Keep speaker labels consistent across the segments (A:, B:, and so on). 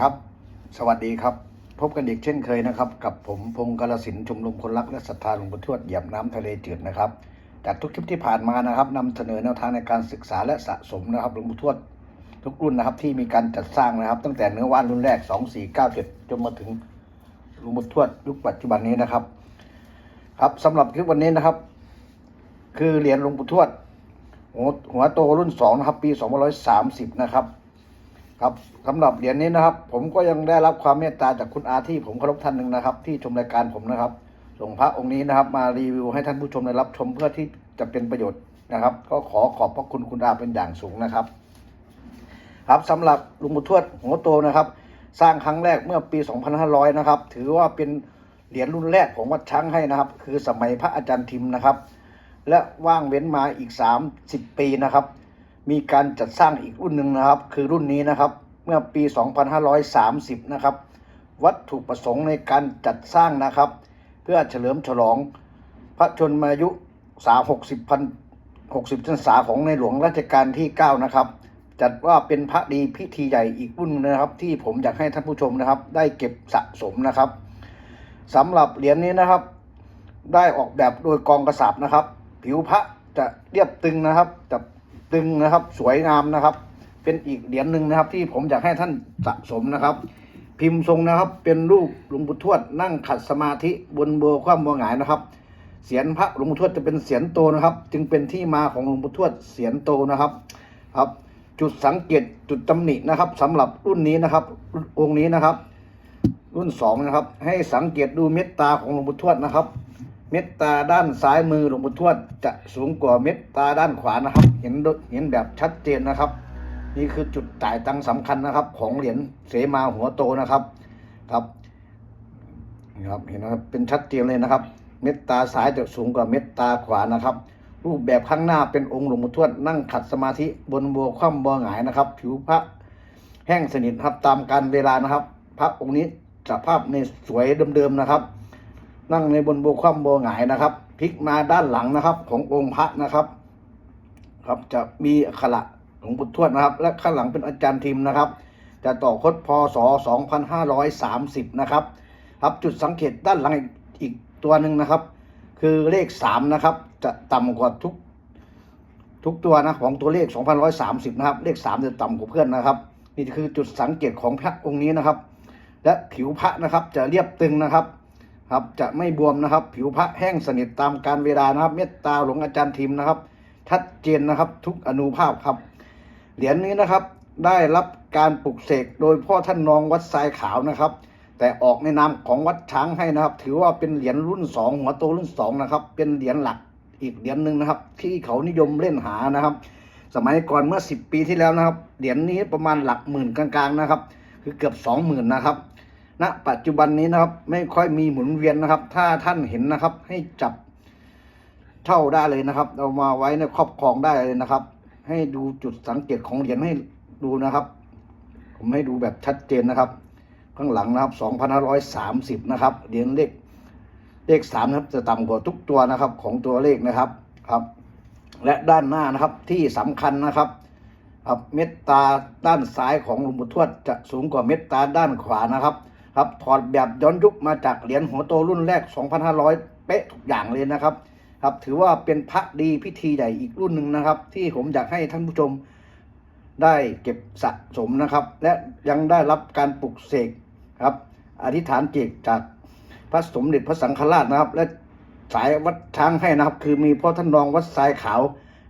A: ครับ สวัสดีครับ พบกันอีกเช่นเคยนะครับ กับผมพงศ์กาลสินชมรมคนรักและศรัทธาหลวงปู่ทวดเหยียบน้ำทะเลจืดนะครับ จากทุกคลิปที่ผ่านมานะครับนำเสนอแนวทางในการศึกษาและสะสมนะครับหลวงปู่ทวดทุกรุ่นนะครับที่มีการจัดสร้างนะครับ ตั้งแต่เนื้อว่านรุ่นแรก 2497 จนมาถึงหลวงปู่ทวดยุคปัจจุบันนี้นะครับ ครับสำหรับคลิปวันนี้นะครับ คือเหรียญหลวงปู่ทวดหัวหัวโตรุ่นสองนะครับปี2530 นะครับ ครับสำหรับเหรียญนี้นะครับ ผมก็ยังได้รับความเมตตาจากคุณอาที่ผมเคารพท่านหนึ่งนะครับ ที่ชมรายการผมนะครับส่งพระองค์นี้นะครับ มารีวิวให้ท่านผู้ชมได้รับชมเพื่อที่จะเป็นประโยชน์นะครับ ก็ขอขอบพระคุณคุณอาเป็นอย่างสูงนะครับ ครับสำหรับหลุงปู่ทวดหัวโตนะครับ สร้างครั้งแรกเมื่อปี 2500 นะครับ ถือว่าเป็นเหรียญรุ่นแรกของวัดช้างให้นะครับ คือสมัยพระอาจารย์ทิมนะครับ และว่างเว้นมาอีก 30 ปีนะครับ มีการจัดสร้างอีกรุ่นหนึ่งนะครับ คือรุ่นนี้นะครับ เมื่อปี 2530 นะครับ วัตถุประสงค์ในการจัดสร้างนะครับ เพื่อเฉลิมฉลอง พระชนมายุสา60พัน60พรรษาของในหลวงรัชกาลที่ 9 นะครับ จัดว่าเป็นพระดีพิธีใหญ่อีกรุ่นหนึ่งนะครับ ที่ผมอยากให้ท่านผู้ชมนะครับ ได้เก็บสะสมนะครับสำหรับเหรียญนี้นะครับ ได้ออกแบบโดยกองกระสับนะครับ ผิวพระจะเรียบตึงนะครับจะ ตึงนะครับ สวยงามนะครับ เป็นอีกเหรียญหนึ่งนะครับ ที่ผมอยากให้ท่านสะสมนะครับ พิมพ์ทรงนะครับ เป็นรูปหลวงปู่ทวดนั่งขัดสมาธิบนบัวคว่ำบัวหงายนะครับเสียนพระหลวงปู่ทวดจะเป็นเสียนโตนะครับ จึงเป็นที่มาของหลวงปู่ทวดเสียนโตนะครับครับ จุดสังเกตจุดตำหนินะครับสำหรับรุ่นนี้นะครับองค์นี้นะครับ รุ่นสองนะครับ ให้สังเกตดูเม็ดตาของหลวงปู่ทวดนะครับ เม็ดตาด้านซ้ายมือหลวงปู่ทวดจะสูงกว่าเม็ดตาด้านขวานะครับ เห็นเห็นแบบชัดเจนนะครับ นี่คือจุดจ่ายตังค์สำคัญนะครับ ของเหรียญเสมาหัวโตนะครับครับนี่ครับเห็นนะครับเป็นชัดเจนเลยนะครับ เม็ดตาซ้ายจะสูงกว่าเม็ดตาขวานะครับ รูปแบบข้างหน้าเป็นองค์หลวงปู่ทวดนั่งขัดสมาธิบนบัวคว่ำบัวหงายนะครับ ผิวพระแห้งสนิทครับตามการเวลานะครับ พระองค์นี้สภาพในสวยเดิมๆนะครับ นั่งในบนโบคว่ำโบหงายนะครับพลิกมาด้านหลังนะครับ ขององค์พระนะครับ ครับจะมีอักขระหลวงปู่ทวดนะครับ และข้างหลังเป็นอาจารย์ทิมนะครับ จะต่อคดพศ 2530 นะครับ ครับจุดสังเกตด้านหลังอีกตัวหนึ่งนะครับ คือเลข 3 นะครับ จะต่ำกว่าทุก ทุกตัวนะของตัวเลข 2130 นะครับ เลข 3 จะต่ำกว่าเพื่อนนะครับ นี่คือจุดสังเกตของพระองค์นี้นะครับ และผิวพระนะครับจะเรียบตึงนะครับ ครับจะไม่บวมนะครับ ผิวพระแห้งสนิทตามการเวลานะครับ เมตตาหลวงอาจารย์ทิมนะครับ ชัดเจนนะครับ ทุกอนุภาพครับ เหรียญนี้นะครับ ได้รับการปลุกเสกโดยพ่อท่านนองวัดทรายขาวนะครับ แต่ออกในนามของวัดช้างให้นะครับ ถือว่าเป็นเหรียญรุ่นสองหัวโตรุ่นสองนะครับ เป็นเหรียญหลักอีกเหรียญหนึ่งนะครับ ที่เขานิยมเล่นหานะครับ สมัยก่อนเมื่อสิบปีที่แล้วนะครับ เหรียญนี้ประมาณหลักหมื่นกลางๆนะครับ คือเกือบสองหมื่นนะครับ ณปัจจุบันนี้นะครับ ไม่ค่อยมีหมุนเวียนนะครับ ถ้าท่านเห็นนะครับ ให้จับเช่าได้เลยนะครับ เอามาไว้ในครอบครองได้เลยนะครับ ให้ดูจุดสังเกตของเหรียญให้ดูนะครับ ผมให้ดูแบบชัดเจนนะครับ ข้างหลังนะครับ2530นะครับเหรียญเลขเลขสามนะครับจะต่ำกว่าทุกตัวนะครับ ของตัวเลขนะครับครับ และด้านหน้านะครับที่สำคัญนะครับครับเม็ดตาด้านซ้ายของหลวงปู่ทวดจะสูงกว่าเม็ดตาด้านขวานะครับ ครับถอดแบบย้อนยุคมาจากเหรียญหัวโตรุ่นแรก 2,500 เป๊ะทุกอย่างเลยนะครับครับ ถือว่าเป็นพระดีพิธีใหญ่อีกรุ่นหนึ่งนะครับ ที่ผมอยากให้ท่านผู้ชมได้เก็บสะสมนะครับ และยังได้รับการปลุกเสกครับ อธิษฐานเจิตจากพระสมเด็จพระสังฆราชนะครับ และสายวัดช้างให้นะครับ คือมีพ่อท่านรองวัดทรายขาว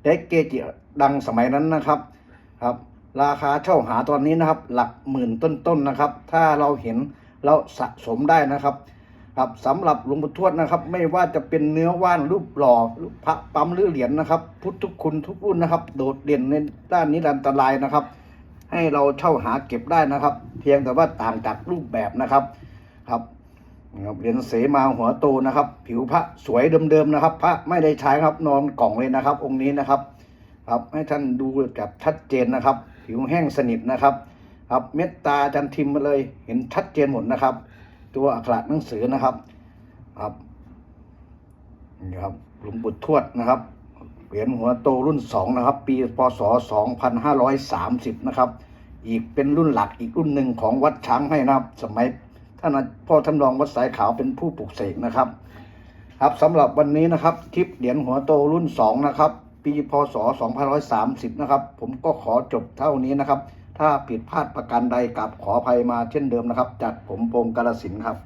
A: และเกจิดังสมัยนั้นนะครับครับ ราคาเช่าหาตอนนี้นะครับ หลักหมื่นต้นๆนะครับ ถ้าเราเห็น เราสะสมได้นะครับ ครับสำหรับหลวงปู่ทวดนะครับ ไม่ว่าจะเป็นเนื้อว่านรูปหล่อพระปั๊มหรือเหรียญนะครับ พุทธคุณทุกรุ่นนะครับ โดดเด่นในด้านนี้อันตรายนะครับ ให้เราเช่าหาเก็บได้นะครับ เพียงแต่ว่าต่างจากรูปแบบนะครับครับครับเหรียญเสมาหัวโตนะครับ ผิวพระสวยเดิมๆนะครับ พระไม่ได้ใช้ครับนอนกล่องเลยนะครับ องค์นี้นะครับ ครับให้ท่านดูแบบชัดเจนนะครับ ผิวแห้งสนิทนะครับ ครับเม็ดตาจันทิมมาเลย เห็นชัดเจนหมดนะครับ ตัวอักขระหนังสือนะครับ ครับนี่ครับหลวงปู่ทวดนะครับเหรียญหัวโตรุ่นสองนะครับ ปีพศ2530นะครับ อีกเป็นรุ่นหลักอีกรุ่นหนึ่งของวัดช้างให้นะครับ สมัยท่านพ่อท่านรองวัดสายขาวเป็นผู้ปลุกเสกนะครับ ครับสำหรับวันนี้นะครับคลิปเหรียญหัวโตรุ่นสองนะครับ ปีพศ2530นะครับ ผมก็ขอจบเท่านี้นะครับ ถ้าผิดพลาดประการใดกับขออภัยมาเช่นเดิมนะครับ จากผมพงกาลสินครับ